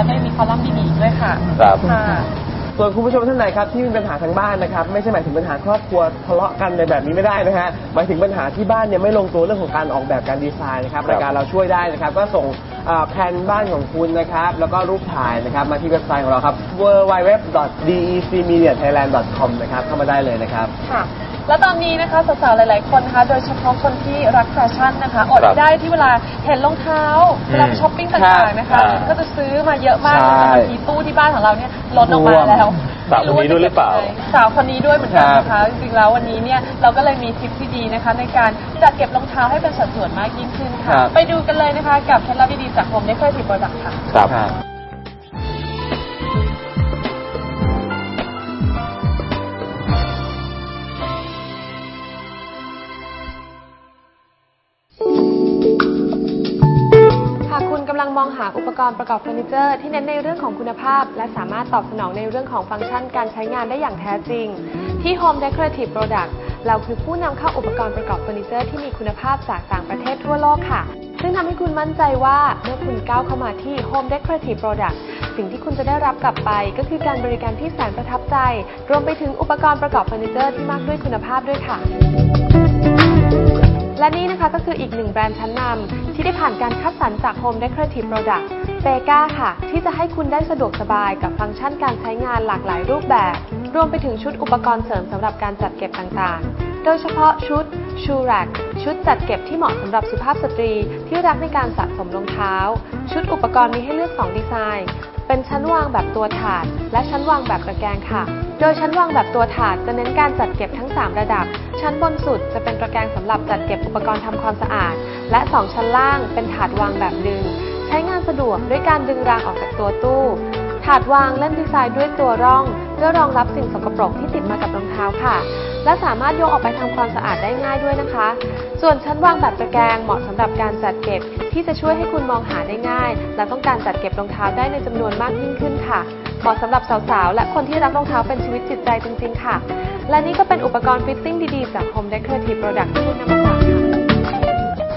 แล้วก็ยังมีคอลัมน์ดีๆอีกด้วยค่ะครับ ค่ะ ส่วนคุณผู้ชมท่านไหนครับที่มีปัญหาทางบ้านนะครับ ไม่ใช่หมายถึงปัญหาครอบครัวทะเลาะกันในแบบนี้ไม่ได้นะฮะหมายถึงปัญหาที่บ้านเนี่ยไม่ลงตัวเรื่องของการออกแบบการดีไซน์นะครับครับ รายการเราช่วยได้นะครับ ก็ส่งอ่าแผนบ้านของคุณนะครับ แล้วก็รูปถ่ายนะครับมาที่เว็บไซต์ของเราครับ www.decmediathailand.com นะครับเข้ามาได้เลยนะครับ ค่ะ แล้วตอนนี้นะคะสาวๆหลาย ๆ คนนะคะ โดยเฉพาะคนที่รักแฟชั่นนะคะอดครับไม่ได้ที่เวลาเห็นรองเท้าเวลาไปช้อปปิ้งครัต่างบๆนะคะอ่าก็จะซื้อมาเยอะมากใช่จนบางทีตู้ที่บ้านของเราเนี่ยล้นออกมาแล้วสาวคนนี้ด้วยหรือเปล่า สาวคนนี้ด้วยเหมือนกันครับนะคะจริงๆแล้ววันนี้เนี่ยเราก็เลยมีทิปที่ดีนะคะ ในการจัดเก็บรองเท้าให้เป็นสัดส่วนมากยิ่งขึ้นครัค่ะบไปดูกันเลยนะคะ กับเคล็ดลับดีๆจาก Home Decorative Product ค่ะ ครับ หาอุปกรณ์ประกอบเฟอร์นิเจอร์ที่เน้นในเรื่องของคุณภาพ และสามารถตอบสนองในเรื่องของฟังก์ชันการใช้งานได้อย่างแท้จริง ที่ Home Decorative Product เราคือผู้นำเข้าอุปกรณ์ประกอบเฟอร์นิเจอร์ที่มีคุณภาพจากต่างประเทศทั่วโลกค่ะ ซึ่งทำให้คุณมั่นใจว่าเมื่อคุณก้าวเข้ามาที่ Home Decorative Product สิ่งที่คุณจะได้รับกลับไปก็คือการบริการที่แสนประทับใจ รวมไปถึงอุปกรณ์ประกอบเฟอร์นิเจอร์ที่มากด้วยคุณภาพด้วยค่ะ และนี่นะคะก็คืออีกหนึ่งแบรนด์ชั้นนำที่ได้ผ่านการคัดสรรจาก Home Decorative Product เ e กาค่ะ ที่จะให้คุณได้สะดวกสบายกับฟังก์ชันการใช้งานหลากหลายรูปแบบ รวมไปถึงชุดอุปกรณ์เสริมสำหรับการจัดเก็บต่างๆ โดยเฉพาะชุดชูแร็กชุดจัดเก็บที่เหมาะสำหรับสุภาพสตรีที่รักในการสะสมรองเท้า ชุดอุปกรณ์มีให้เลือก 2 ดีไซน์ เป็นชั้นวางแบบตัวถาด และชั้นวางแบบตะแกรงค่ะ โดยชั้นวางแบบตัวถาดจะเน้นการจัดเก็บทั้ง 3 ระดับ ชั้นบนสุดจะเป็นตะแกรงสำหรับจัดเก็บอุปกรณ์ทำความสะอาด และ 2 ชั้นล่างเป็นถาดวางแบบดึง ใช้งานสะดวกด้วยการดึงรางออกจากตัวตู้ ถาดวางเล่นดีไซน์ด้วยตัวร่อง เพื่อรองรับสิ่งสกปรกที่ติดมากับรองเท้าค่ะ และสามารถยกออกไปทำความสะอาดได้ง่ายด้วยนะคะ ส่วนชั้นวางแบบตะแกรงเหมาะสำหรับการจัดเก็บ ที่จะช่วยให้คุณมองหาได้ง่าย และต้องการจัดเก็บรองเท้าได้ในจำนวนมากยิ่งขึ้นค่ะ เหมาะสำหรับสาวๆ และคนที่รักรองเท้าเป็นชีวิตจิตใจจริงๆ ค่ะ และนี่ก็เป็นอุปกรณ์ฟิตติ้งดีๆ จาก Home Decorative Product ที่คุณนำมาฝากค่ะ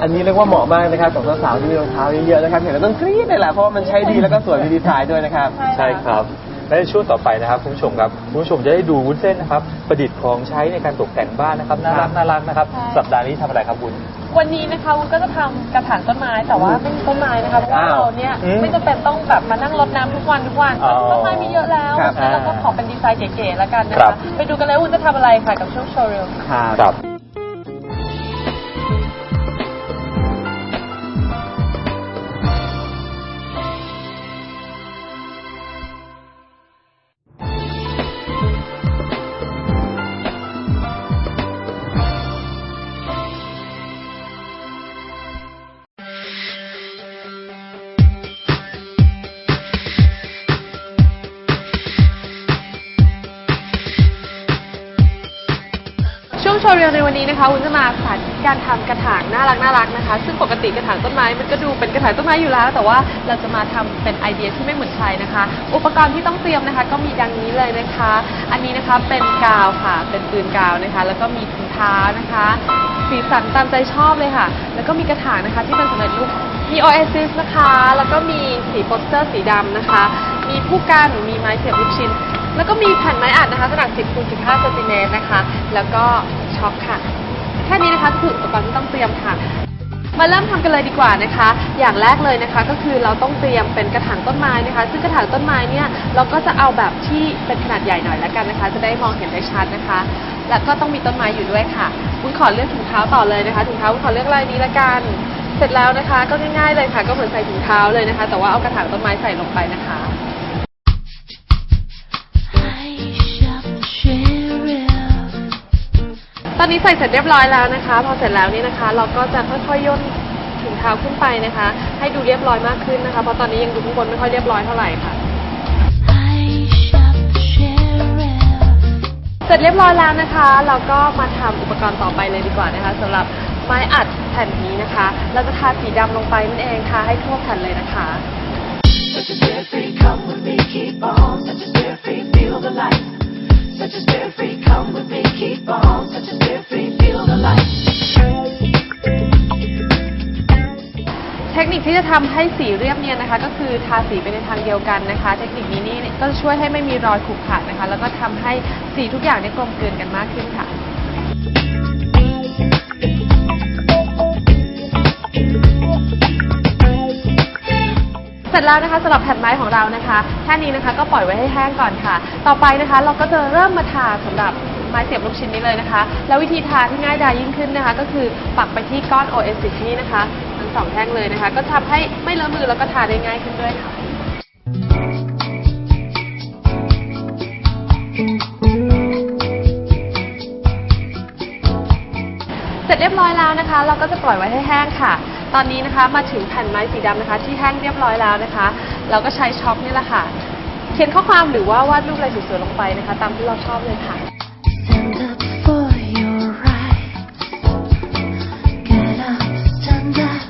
อันนี้เรียกว่าเหมาะมากนะครับกับสาวๆที่มีรองเท้าเยอะๆนะครับเห็นแล้วต้องกรี๊ดเลยแหละเพราะว่ามันใช้ดีแล้วก็สวยมีดีไซน์ด้วยนะครับ ใช่ครับ และในช่วงต่อไปนะครับคุณผู้ชมครับคุณผู้ชมจะได้ดูวุ้นเส้นนะครับ ประดิษฐ์ของใช้ในการตกแต่งบ้านนะครับน่ารักน่ารักนะครับ ใช่ สัปดาห์นี้ทำอะไรครับคุณวันนี้นะคะวุ้นก็จะทำกระถางต้นไม้แต่ว่าไม่มีต้นไม้นะคะเพราะว่าอ้าวเราเนี่ยอืมไม่จำเป็นต้องแบบมานั่งรดน้ำทุกวันทุกวันอ๋อต้นไม้มีเยอะแล้วครับแล้วก็ขอเป็นดีไซน์เก๋ๆแล้วกันนะครัคะบ ไปดูกันเลยว่าวุ้นจะทำอะไรค่ะกับช่วงโชว์รูม ครับ วันนี้นะคะวุ้นจะมาสาธิตการทำกระถางน่ารักน่ารักนะคะ ซึ่งปกติกระถางต้นไม้มันก็ดูเป็นกระถางต้นไม้อยู่แล้ว แต่ว่าเราจะมาทำเป็นไอเดียที่ไม่เหมือนใครนะคะ อุปกรณ์ที่ต้องเตรียมนะคะ ก็มีดังนี้เลยนะคะ อันนี้นะคะเป็นกาวค่ะ เป็นปืนกาวนะคะ แล้วก็มีถุงเท้านะคะ สีสันตามใจชอบเลยค่ะ แล้วก็มีกระถางนะคะที่เป็นสำเร็จรูป มี Oasis นะคะ แล้วก็มีสีโปสเตอร์สีดำนะคะ มีผู้กัน มีไม้เสียบลูกชิ้น แล้วก็มีแผ่นไม้อัดนะคะขนาด 10คูณ15เซนติเมตรนะคะ แล้วก็ช็อคค่ะ แค่นี้นะคะคืออุปกรณ์ที่ต้องเตรียมค่ะ มาเริ่มทำกันเลยดีกว่านะคะ อย่างแรกเลยนะคะ ก็คือเราต้องเตรียมเป็นกระถางต้นไม้นะคะ ซึ่งกระถางต้นไม้เนี่ยเราก็จะเอาแบบที่เป็นขนาดใหญ่หน่อยแล้วกันนะคะ จะได้มองเห็นได้ชัดนะคะ แล้วก็ต้องมีต้นไม้อยู่ด้วยค่ะคุณขอเลือกถุงเท้าต่อเลยนะคะถุงเท้าคุณขอเลือกลายนี้ละกันเสร็จแล้วนะคะ ก็ง่ายๆเลยค่ะ ก็เหมือนใส่ถุงเท้าเลยนะคะ แต่ว่าเอากระถางต้นไม้ใส่ลงไปนะคะ อนนี้ใส่เสร็จเรียบร้อยแล้วนะคะ พอเสร็จแล้วเนี่ยนะคะ เราก็จะค่อยๆย่นถุงเท้าขึ้นไปนะคะ ให้ดูเรียบร้อยมากขึ้นนะคะ เพราะตอนนี้ยังดูข้างบนไม่ค่อยเรียบร้อยเท่าไหร่ค่ะ เสร็จเรียบร้อยแล้วนะคะ เราก็มาทำอุปกรณ์ต่อไปเลยดีกว่านะคะสำหรับไม้อัดแผ่นนี้นะคะ เราจะทาสีดำลงไปนั่นเองค่ะให้ทั่วแผ่นเลยนะคะ Such a carefree, come with me, keep on. Such a carefree, feel the light. Such as carefree. come with me, keep on. Such as carefree. feel the light. เทคนิคที่จะทำให้สีเรียบเนียนนะคะ ก็คือทาสีไปในทางเดียวกันนะคะ เทคนิคนี้นี่ก็จะช่วยให้ไม่มีรอยขรุขระนะคะ แล้วก็ทำให้สีทุกอย่างเนี่ยกลมกลืนกันมากขึ้นค่ะ เสร็จแล้วนะคะสำหรับแผ่นไม้ของเรานะคะแค่นี้นะคะก็ปล่อยไว้ให้แห้งก่อนค่ะ ต่อไปนะคะเราก็จะเริ่มมาทาสำหรับไม้เสียบลูกชิ้นนี้เลยนะคะ แล้ววิธีทาที่ง่ายดายยิ่งขึ้นนะคะ ก็คือปักไปที่ก้อนโอเอซิสนี่นะคะทั้งสองแท่งเลยนะคะ ก็ทำให้ไม่เลอะมือแล้วก็ทาได้ง่ายขึ้นด้วยค่ะเสร็จเรียบร้อยแล้วนะคะ เราก็จะปล่อยไว้ให้แห้งค่ะ ตอนนี้นะคะมาถึงแผ่นไม้สีดำนะคะ ที่แห้งเรียบร้อยแล้วนะคะ เราก็ใช้ช็อคนี่แหละค่ะ เขียนข้อความหรือว่าวาดรูปอะไรสวยๆลงไปนะคะ ตามที่เราชอบเลยค่ะ Stand up for your rights. Get up, stand up.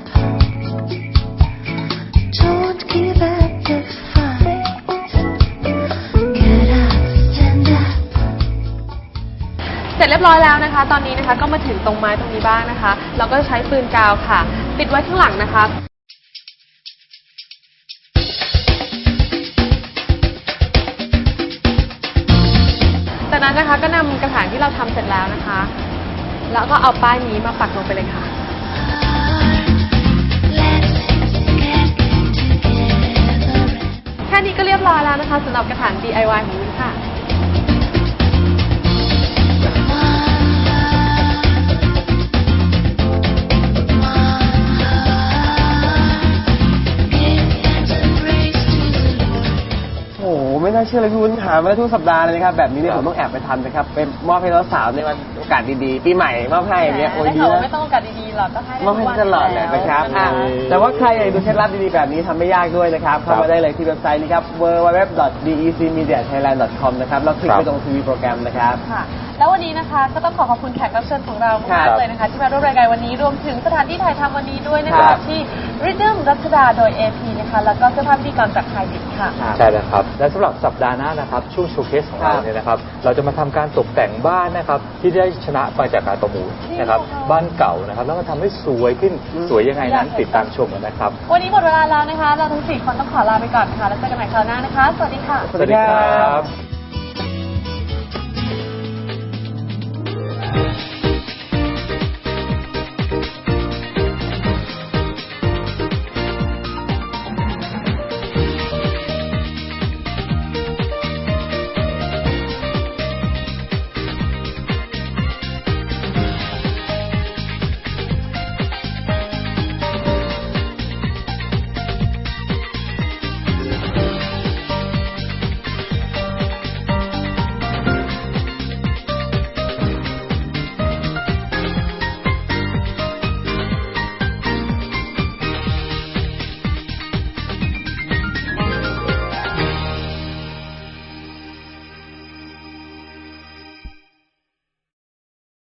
Don't give up the fight. Get up, stand up. เสร็จเรียบร้อยแล้วนะคะ ตอนนี้นะคะก็มาถึงตรงไม้ตรงนี้บ้างนะคะ เราก็จะใช้ปืนกาวค่ะ ติดไว้ข้างหลังนะคะ จากนั้นนะคะก็นำกระถางที่เราทำเสร็จแล้วนะคะ แล้วก็เอาป้ายนี้มาปักลงไปเลยค่ะ แค่นี้ก็เรียบร้อยแล้วนะคะสำหรับกระถาง DIY ของวินค่ะ เชื่อเลยพี่วุ้นหามาได้ทุกสัปดาห์เลยนะครับแบบนี้เนี่ยผมต้องแอบไปทำนะครับเป็นมอบให้น้องสาวในวันโอกาสดีๆปีใหม่มอบให้อย่างเงี้ยโอ้ยได้ดีข่าวว่านะไม่ต้องโอกาสดีๆหรอกก็ให้ได้มอบให้ตลอดเลยนะครับอะแต่ว่าใครอยากดูเคล็ดลับดีๆแบบนี้ทำไม่ยากด้วยนะครับเข้ามาได้เลยที่เว็บไซต์นี้ครับ www.decmediathailand.com นะครับแล้วคลิกไปตรงทีวีโปรแกรมนะครับค่ะ แล้ววันนี้นะคะก็ต้องขอขอบคุณแขกรับเชิญของเราครัมากบๆเลยนะคะ ที่มาร่วมรายการวันนี้รวมถึงสถานที่ถ่ายทำวันนี้ด้วยนะครัคะบที่ Rhythm รัชดาโดย AP นะคะแล้วก็เสื้อผ้าพิธีกรจากไฮดิสค่ะ ใช่แล้วครับ และสำหรับสัปดาห์หน้านะครับช่วงโชว์เคสของเราเนี่ยนะครับ เราจะมาทำการตกแต่งบ้านนะครับ ที่ได้ชนะมาจากการประมูลนะครับ จริงเหรอคะ บ้านเก่านะครับ แล้วมาทำให้สวยขึ้นอืมสวยยังไงนั้นติดตามชมกันนะครับ วันนี้หมดเวลาแล้วนะคะ เราทั้งสี่คนต้องขอลาไปก่อนค่ะแล้วเจอกันใหม่คราวหน้านะคะ สวัสดีค่ะ สวัสดีครับ